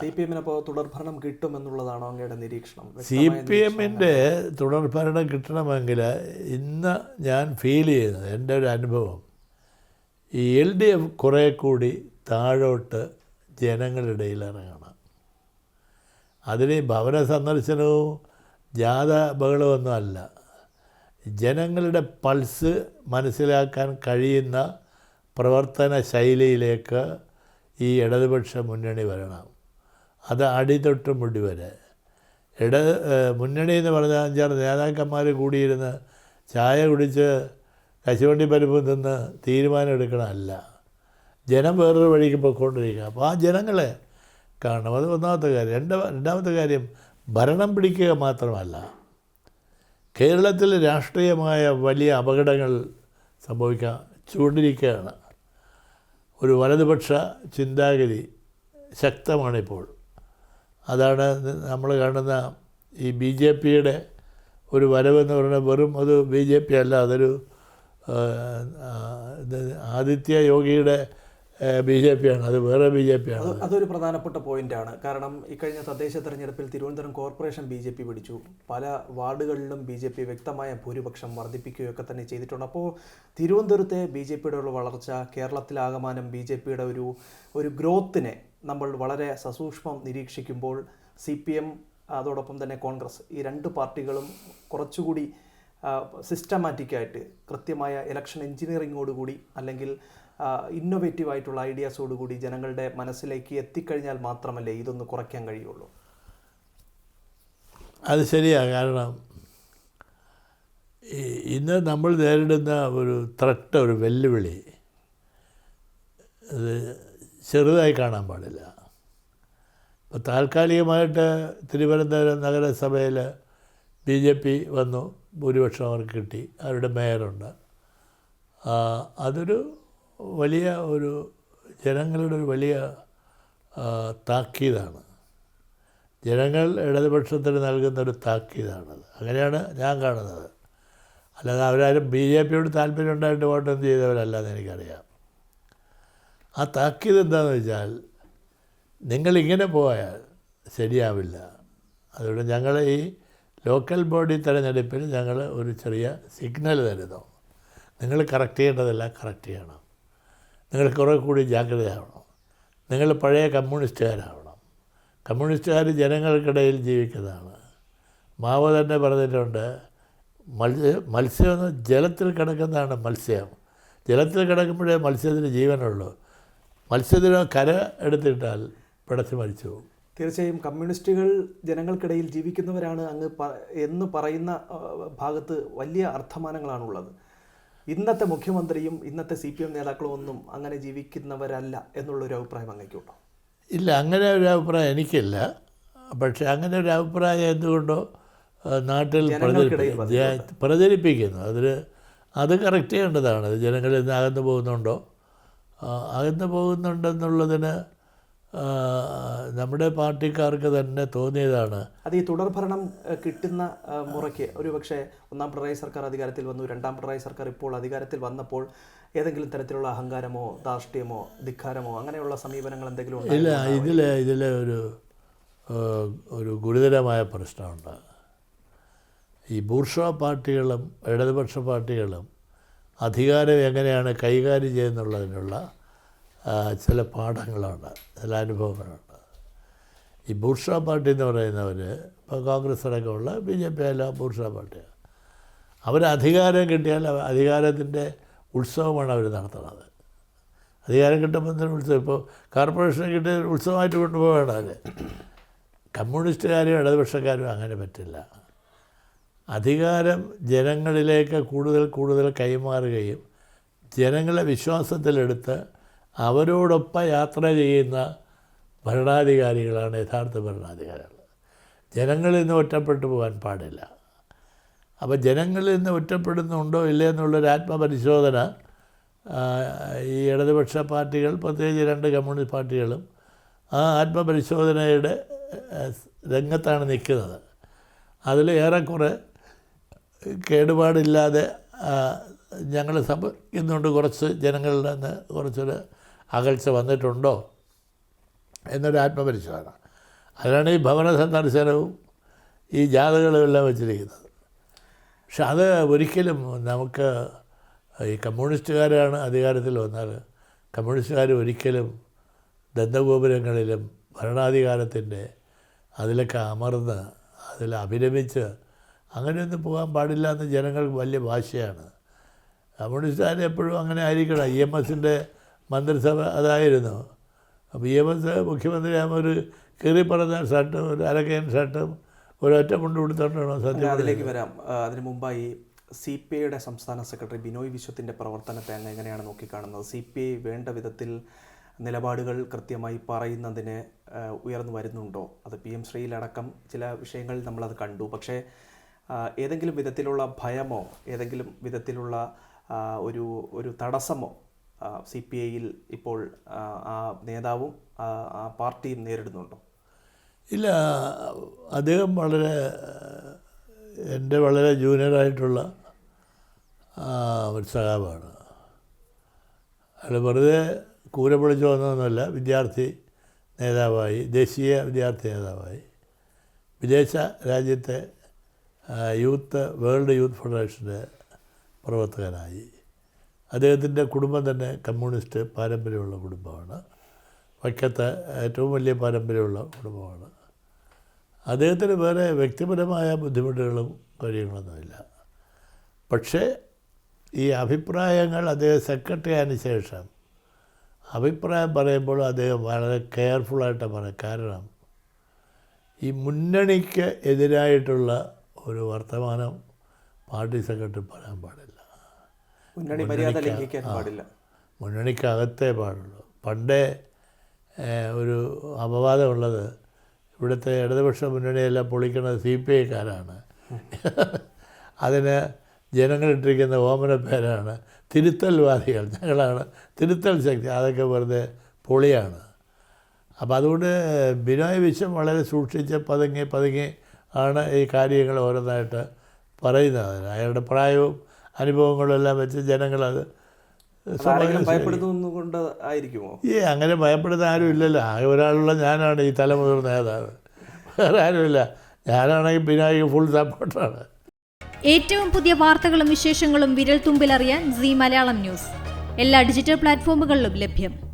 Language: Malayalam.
സി പി എമ്മിന് അപ്പോൾ തുടർഭരണം കിട്ടുമെന്നുള്ളതാണോ അങ്ങയുടെ നിരീക്ഷണം? സി പി എമ്മിന്റെ തുടർഭരണം കിട്ടണമെങ്കിൽ ഇന്ന് ഞാൻ ഫീൽ ചെയ്യുന്നത് എന്റെ ഒരു അനുഭവം. ഈ എൽ ഡി എഫ് കുറേ കൂടി താഴോട്ട് ജനങ്ങളുടെ ഇറങ്ങണം അതിന് ഭവന സന്ദർശനവും ജാഥ ബഹളമൊന്നും അല്ല. ജനങ്ങളുടെ പൾസ് മനസ്സിലാക്കാൻ കഴിയുന്ന പ്രവർത്തന ശൈലിയിലേക്ക് ഈ ഇടതുപക്ഷ മുന്നണി വരണം. അത് അടിതൊട്ട് മുടി വരെ. ഇട മുന്നണി എന്ന് പറഞ്ഞാൽ അഞ്ചാറ് നേതാക്കന്മാർ കൂടിയിരുന്ന് ചായ കുടിച്ച് കശുവണ്ടി പരിപ്പ് നിന്ന് തീരുമാനം എടുക്കണമല്ല ജനം വേറൊരു വഴിക്ക് പോയിക്കൊണ്ടിരിക്കുക അപ്പോൾ ആ ജനങ്ങളെ കാണണം. അത് ഒന്നാമത്തെ കാര്യം. രണ്ട രണ്ടാമത്തെ കാര്യം ഭരണം പിടിക്കുക മാത്രമല്ല കേരളത്തിൽ രാഷ്ട്രീയമായ വലിയ അപകടങ്ങൾ സംഭവിക്കാൻ ചൂണ്ടിരിക്കുകയാണ്. ഒരു വലതുപക്ഷ ചിന്താഗതി ശക്തമാണിപ്പോൾ. അതാണ് നമ്മൾ കാണുന്ന ഈ ബി ജെ പിയുടെ ഒരു വരവെന്ന് പറഞ്ഞാൽ വെറും അത് ബി ജെ പി അല്ല അതൊരു ആദിത്യ യോഗിയുടെ ബി ജെ പി ആണ് അത് വേറെ ബി ജെ പി ആണ് അതൊരു പ്രധാനപ്പെട്ട പോയിന്റാണ്. കാരണം ഇക്കഴിഞ്ഞ തദ്ദേശ തെരഞ്ഞെടുപ്പിൽ Thiruvananthapuram corporation B J P പിടിച്ചു. പല വാർഡുകളിലും ബി ജെ പി വ്യക്തമായ ഭൂരിപക്ഷം വർദ്ധിപ്പിക്കുകയൊക്കെ തന്നെ ചെയ്തിട്ടുണ്ട്. അപ്പോൾ തിരുവനന്തപുരത്തെ ബി ജെ പിയുടെ വളർച്ച കേരളത്തിലാകമാനം ബി ജെ പിയുടെ ഒരു ഒരു ഗ്രോത്തിനെ നമ്മൾ വളരെ സസൂക്ഷ്മം നിരീക്ഷിക്കുമ്പോൾ സി പി എം അതോടൊപ്പം തന്നെ കോൺഗ്രസ് ഈ രണ്ട് പാർട്ടികളും കുറച്ചുകൂടി സിസ്റ്റമാറ്റിക്കായിട്ട് കൃത്യമായ ഇലക്ഷൻ എഞ്ചിനീയറിങ്ങോടുകൂടി അല്ലെങ്കിൽ ഇന്നൊവേറ്റീവ് ആയിട്ടുള്ള ഐഡിയാസോടുകൂടി ജനങ്ങളുടെ മനസ്സിലേക്ക് എത്തിക്കഴിഞ്ഞാൽ മാത്രമല്ലേ ഇതൊന്ന് കുറയ്ക്കാൻ കഴിയുള്ളൂ? അത് ശരിയാ. കാരണം ഇന്ന് നമ്മൾ നേരിടുന്ന ഒരു ത്രട്ട ഒരു വെല്ലുവിളി അത് ചെറുതായി കാണാൻ പാടില്ല. ഇപ്പോൾ താൽക്കാലികമായിട്ട് തിരുവനന്തപുരം നഗരസഭയിൽ ബി ജെ പി വന്നു. ഭൂരിപക്ഷം അവർക്ക് കിട്ടി. അവരുടെ മേയറുണ്ട്. അതൊരു വലിയ ഒരു ജനങ്ങളുടെ ഒരു വലിയ താക്കീതാണ്. ജനങ്ങൾ ഇടതുപക്ഷത്തിന് നൽകുന്ന ഒരു താക്കീതാണത്. അങ്ങനെയാണ് ഞാൻ കാണുന്നത്. അല്ലാതെ അവരാരും ബി ജെ പിയോട് താല്പര്യം ഉണ്ടായിട്ട് വോട്ടൊന്നും ചെയ്തവരല്ലെന്ന് എനിക്കറിയാം. ആ താക്കീത് എന്താണെന്ന് വെച്ചാൽ നിങ്ങളിങ്ങനെ പോയാൽ ശരിയാവില്ല. അതുകൊണ്ട് ഞങ്ങൾ ഈ ലോക്കൽ ബോഡി തെരഞ്ഞെടുപ്പിൽ ഞങ്ങൾ ഒരു ചെറിയ സിഗ്നൽ തരുന്നു. നിങ്ങൾ കറക്റ്റ് ചെയ്യേണ്ടതെല്ലാം കറക്റ്റ് ചെയ്യണം. നിങ്ങൾ കുറേ കൂടി ജാഗ്രതയാവണം. നിങ്ങൾ പഴയ കമ്മ്യൂണിസ്റ്റുകാരാവണം. കമ്മ്യൂണിസ്റ്റുകാർ ജനങ്ങൾക്കിടയിൽ ജീവിക്കുന്നതാണ്. മാവോ തന്നെ പറഞ്ഞിട്ടുണ്ട് മത്സ്യ മത്സ്യം ജലത്തിൽ കിടക്കുന്നതാണ് മത്സ്യം. ജലത്തിൽ കിടക്കുമ്പോഴേ മത്സ്യത്തിന് ജീവനുള്ളൂ. മത്സ്യത്തിന് കര എടുത്തിട്ടാൽ പിടച്ച് മരിച്ചു പോകും. തീർച്ചയായും കമ്മ്യൂണിസ്റ്റുകൾ ജനങ്ങൾക്കിടയിൽ ജീവിക്കുന്നവരാണ് അങ്ങ് എന്ന് പറയുന്ന ഭാഗത്ത് വലിയ അർത്ഥമാനങ്ങളാണുള്ളത്. ഇന്നത്തെ മുഖ്യമന്ത്രിയും ഇന്നത്തെ സി പി എം നേതാക്കളും ഒന്നും അങ്ങനെ ജീവിക്കുന്നവരല്ല എന്നുള്ളൊരു അഭിപ്രായം അങ്ങേക്കുണ്ടോ? ഇല്ല അങ്ങനെ ഒരു അഭിപ്രായം എനിക്കില്ല. പക്ഷേ അങ്ങനെ ഒരു അഭിപ്രായം എന്തുകൊണ്ടോ നാട്ടിൽ പ്രചരിപ്പിക്കുന്നു. അതിൽ അത് കറക്റ്റ് ചെയ്യേണ്ടതാണ്. ജനങ്ങൾ ജനങ്ങളിൽ നിന്ന് അകന്നു പോകുന്നുണ്ടോ? അകന്നു പോകുന്നുണ്ടെന്നുള്ളതിന് നമ്മുടെ പാർട്ടിക്കാർക്ക് തന്നെ തോന്നിയതാണ് അത് ഈ തുടർഭരണം കിട്ടുന്ന മുറയ്ക്ക് ഒരു പക്ഷേ ഒന്നാം പിണറായി സർക്കാർ അധികാരത്തിൽ വന്നു രണ്ടാം പിണറായി സർക്കാർ ഇപ്പോൾ അധികാരത്തിൽ വന്നപ്പോൾ ഏതെങ്കിലും തരത്തിലുള്ള അഹങ്കാരമോ ധാർഷ്ട്യമോ ധിക്കാരമോ അങ്ങനെയുള്ള സമീപനങ്ങൾ എന്തെങ്കിലും ഇല്ല? ഇതിൽ ഇതിൽ ഒരു ഒരു ഗുരുതരമായ പ്രശ്നമുണ്ട് ഈ ബൂർഷ പാർട്ടികളും ഇടതുപക്ഷ പാർട്ടികളും അധികാരം എങ്ങനെയാണ് കൈകാര്യം ചെയ്യുന്നുള്ളതിനുള്ള ചില പാഠങ്ങളാണ് ചില അനുഭവങ്ങളാണ് ഈ ബൂർഷ പാർട്ടി എന്ന് പറയുന്നവർ ഇപ്പോൾ കോൺഗ്രസ് അടക്കമുള്ള ബി ജെ പി അല്ല ബൂർഷ പാർട്ടിയാണ്. അവർ അധികാരം കിട്ടിയാൽ അധികാരത്തിന്റെ ഉത്സവമാണ് അവർ നടത്തുന്നത്. അധികാരം കിട്ടുമ്പോൾ തന്നെ ഉത്സവം? ഇപ്പോൾ കോർപ്പറേഷൻ കിട്ടിയ ഉത്സവമായിട്ട് കൊണ്ടുപോകണം അവർ കമ്മ്യൂണിസ്റ്റുകാരും ഇടതുപക്ഷക്കാരും അങ്ങനെ പറ്റില്ല. അധികാരം ജനങ്ങളിലേക്ക് കൂടുതൽ കൂടുതൽ കൈമാറുകയും ജനങ്ങളെ വിശ്വാസത്തിലെടുത്ത് അവരോടൊപ്പം യാത്ര ചെയ്യുന്ന ഭരണാധികാരികളാണ് യഥാർത്ഥ ഭരണാധികാരികൾ. ജനങ്ങളിൽ നിന്ന് ഒറ്റപ്പെട്ടു പോകാൻ പാടില്ല. അപ്പോൾ ജനങ്ങളിൽ നിന്ന് ഒറ്റപ്പെടുന്നുണ്ടോ ഇല്ലേ എന്നുള്ളൊരു ആത്മപരിശോധന ഈ ഇടതുപക്ഷ പാർട്ടികൾ പ്രത്യേകിച്ച് രണ്ട് കമ്മ്യൂണിസ്റ്റ് പാർട്ടികളും ആ ആത്മപരിശോധനയുടെ രംഗത്താണ് നിൽക്കുന്നത്. അതിൽ ഏറെക്കുറെ കേടുപാടില്ലാതെ ഞങ്ങൾ സംഭവിക്കുന്നുണ്ട് കുറച്ച് ജനങ്ങളിൽ നിന്ന് കുറച്ചൊരു അകൽച്ച വന്നിട്ടുണ്ടോ എന്നൊരു ആത്മപരിശോധന. അതിനാണ് ഈ ഭവന സന്ദർശനവും ഈ ജാഥകളും എല്ലാം വെച്ചിരിക്കുന്നത്. പക്ഷെ അത് ഒരിക്കലും നമുക്ക് ഈ കമ്മ്യൂണിസ്റ്റുകാരാണ് അധികാരത്തിൽ വന്നാൽ കമ്മ്യൂണിസ്റ്റുകാർ ഒരിക്കലും ദന്തഗോപുരങ്ങളിലും ഭരണാധികാരത്തിന്റെ അതിലൊക്കെ അമർന്ന് അതിൽ അഭിരമിച്ച് അങ്ങനെയൊന്നും പോകാൻ പാടില്ല എന്ന് ജനങ്ങൾക്ക് വലിയ ഭാഷയാണ് കമ്മ്യൂണിസ്റ്റുകാർ എപ്പോഴും അങ്ങനെ ആയിരിക്കണം. ഇ എം എസിന്റെ മന്ത്രിസഭ അതായിരുന്നു. അപ്പോൾ ഇ എം എസ് മുഖ്യമന്ത്രിയാകുമ്പോൾ ഒരു കീറി പറഞ്ഞ ഷർട്ടും ഒരു അരക്കയൻ ഷർട്ടും ഒരൊറ്റ മുണ്ട് കൊടുത്തോണ്ടാണോ സത്യം അതിലേക്ക് വരാം. അതിന് മുമ്പായി സി പി ഐയുടെ സംസ്ഥാന സെക്രട്ടറി ബിനോയ് വിശ്വത്തിന്റെ പ്രവർത്തനത്തെ അങ്ങ് എങ്ങനെയാണ് നോക്കിക്കാണുന്നത്? സി പി ഐ വേണ്ട വിധത്തിൽ നിലപാടുകൾ കൃത്യമായി പറയുന്നതിന് ഉയർന്നു വരുന്നുണ്ടോ? അത് പി എം ശ്രീയിലടക്കം ചില വിഷയങ്ങൾ നമ്മളത് കണ്ടു. പക്ഷേ ഏതെങ്കിലും വിധത്തിലുള്ള ഭയമോ ഏതെങ്കിലും വിധത്തിലുള്ള ഒരു ഒരു തടസ്സമോ സി പി ഐയിൽ ഇപ്പോൾ ആ, നേതാവും ആ, പാർട്ടിയും നേരിടുന്നുണ്ടോ? ഇല്ല അദ്ദേഹം വളരെ എന്റെ വളരെ ജൂനിയറായിട്ടുള്ള ഒരു സഖാവാണ്. അയാൾ വെറുതെ കൂര പൊളിച്ചു വന്നതൊന്നുമല്ല വിദ്യാർത്ഥി നേതാവായി ദേശീയ വിദ്യാർത്ഥി നേതാവായി. വിദേശ രാജ്യത്തെ യൂത്ത് വേൾഡ് യൂത്ത് ഫെഡറേഷന്റെ പ്രവർത്തകനായി. അദ്ദേഹത്തിന്റെ കുടുംബം തന്നെ കമ്മ്യൂണിസ്റ്റ് പാരമ്പര്യമുള്ള കുടുംബമാണ്. വൈക്കത്തെ ഏറ്റവും വലിയ പാരമ്പര്യമുള്ള കുടുംബമാണ്. അദ്ദേഹത്തിന് വേറെ വ്യക്തിപരമായ ബുദ്ധിമുട്ടുകളും കാര്യങ്ങളൊന്നുമില്ല. പക്ഷേ ഈ അഭിപ്രായങ്ങൾ അദ്ദേഹം സെക്രട്ടറി ആയതിനു ശേഷം അഭിപ്രായം പറയുമ്പോൾ അദ്ദേഹം വളരെ കെയർഫുള്ളായിട്ടാണ് പറയുക കാരണം ഈ മുന്നണിക്ക് എതിരായിട്ടുള്ള ഒരു വർത്തമാനം പാർട്ടി സെക്രട്ടറി പറയാൻ പാടില്ല. മുന്നണി മര്യാദ ലംഘിക്കാൻ പാടില്ല. മുന്നണിക്കകത്തേ പാടുള്ളൂ. പണ്ടേ ഒരു അപവാദമുള്ളത് ഇവിടുത്തെ ഇടതുപക്ഷ മുന്നണിയെല്ലാം പൊളിക്കുന്നത് സി പി ഐക്കാരാണ്. അതിന് ജനങ്ങളിട്ടിരിക്കുന്ന ഓമന പേരാണ് തിരുത്തൽവാദികൾ. ഞങ്ങളാണ് തിരുത്തൽ ശക്തി. അതൊക്കെ വെറുതെ പൊളിയാണ്. അപ്പോൾ അതുകൊണ്ട് ബിനോയ് വിശ്വം വളരെ സൂക്ഷിച്ച് പതുങ്ങി പതുങ്ങി ആണ് ഈ കാര്യങ്ങൾ ഓരോന്നായിട്ട് പറയുന്നത്. അയാളുടെ പ്രായവും അനുഭവങ്ങളും എല്ലാം വെച്ച് ജനങ്ങളത് ഏ ആയിരിക്കുമോ? അങ്ങനെ ഭയപ്പെടുന്ന ആരും ഇല്ലല്ലോ. ആകെ ഒരാളുള്ള ഞാനാണ് ഈ തലമുതിർ നേതാവ്. വേറെ ആരുമില്ല ഞാനാണെങ്കിൽ പിന്നെ ഫുൾ സപ്പോർട്ടാണ് ഏറ്റവും പുതിയ വാർത്തകളും വിശേഷങ്ങളും വിരൽ തുമ്പിലറിയാൻ സി മലയാളം ന്യൂസ്. എല്ലാ ഡിജിറ്റൽ പ്ലാറ്റ്ഫോമുകളിലും ലഭ്യം.